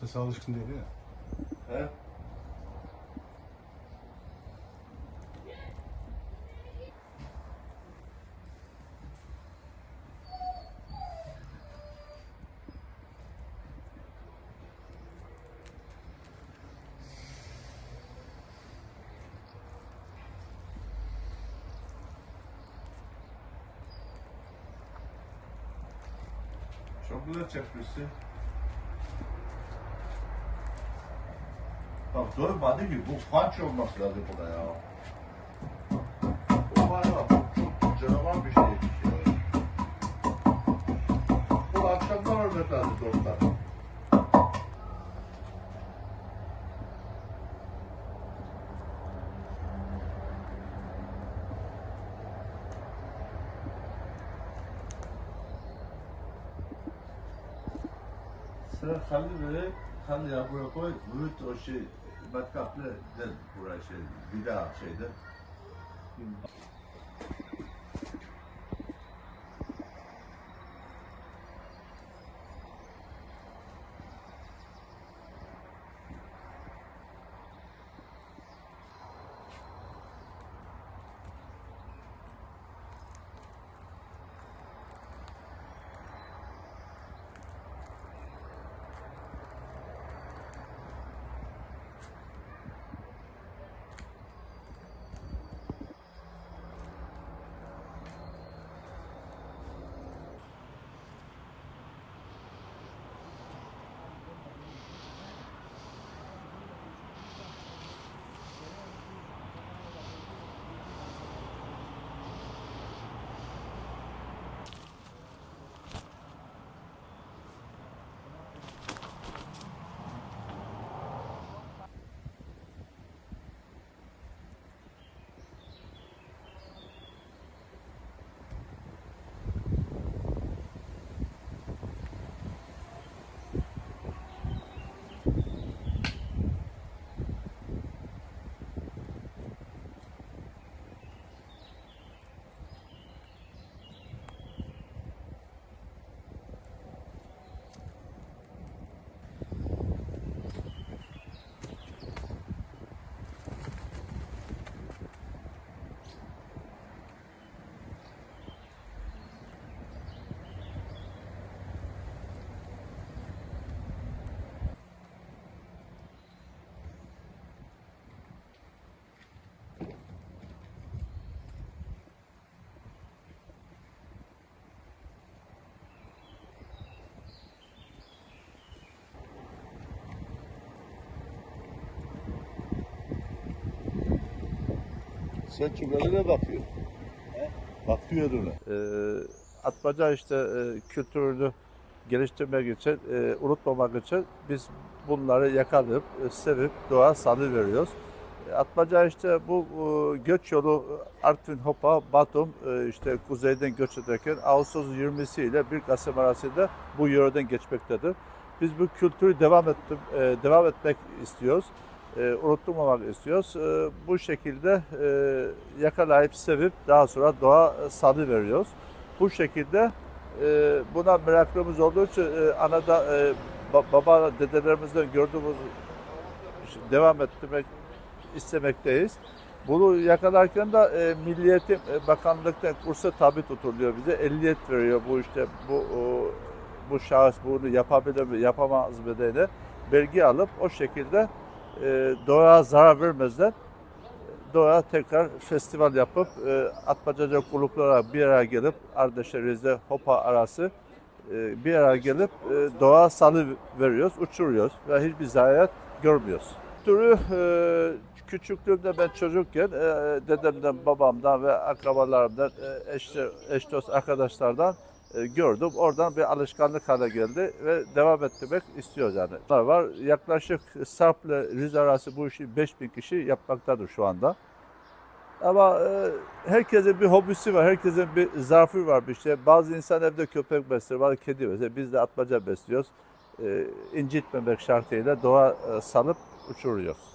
Sese alışkın değil ya. He? Çok güzel çekmişsin. Bak doymadı ki bu panç olması lazım buna ya. Bu var ya çok canavar bir şey. şey. Bu akşamdan ölmek lazım dostlar. Sıra kaldı böyle kaldı ya koy. Büyüt o şey matkaplı buraya şey bir daha şeyde. Sen çubuğuna bakıyor. Bakıyor. Ee, atmaca işte e, kültürünü geliştirmek için, e, unutmamak için biz bunları yakalayıp, e, sevip doğa salı veriyoruz. E, Atmaca işte bu e, göç yolu Artvin, Hopa, Batum e, işte kuzeyden göç ederken Ağustos 20'si ile 1 Kasım arasında bu yöreden geçmektedir. Biz bu kültürü devam ettim, e, devam etmek istiyoruz. E, unutturmamak istiyoruz. E, bu şekilde e, yakalayıp sevip daha sonra doğa salı veriyoruz. Bu şekilde e, buna meraklımız olduğu için e, anada e, ba- baba dedelerimizden gördüğümüz devam ettirmek istemekteyiz. Bunu yakalarken de e, Milliyetin e, Bakanlıktan kursa tabi tutuluyor bize. Ehliyet veriyor bu işte bu o, bu şahıs bunu yapabilir mi, yapamaz mı diye belge alıp o şekilde e, doğaya zarar vermezden doğaya tekrar festival yapıp e, Atmacaca kulüpleri bir araya gelip Ardeşeriz'de Hopa arası e, bir araya gelip e, doğa salı veriyoruz, uçuruyoruz ve hiçbir zayiat görmüyoruz. Türü e, küçüklüğümde ben çocukken e, dedemden, babamdan ve akrabalarımdan, e, eş, eş dost arkadaşlardan gördüm. Oradan bir alışkanlık hale geldi ve devam ettirmek istiyoruz yani. Var. Yaklaşık Sarp ile Rize arası bu işi 5000 kişi yapmaktadır şu anda. Ama e, herkesin bir hobisi var, herkesin bir zarfı var bir şey. Bazı insan evde köpek besliyor, bazı kedi besliyor. Biz de atmaca besliyoruz. E, incitmemek şartıyla doğa e, salıp uçuruyoruz.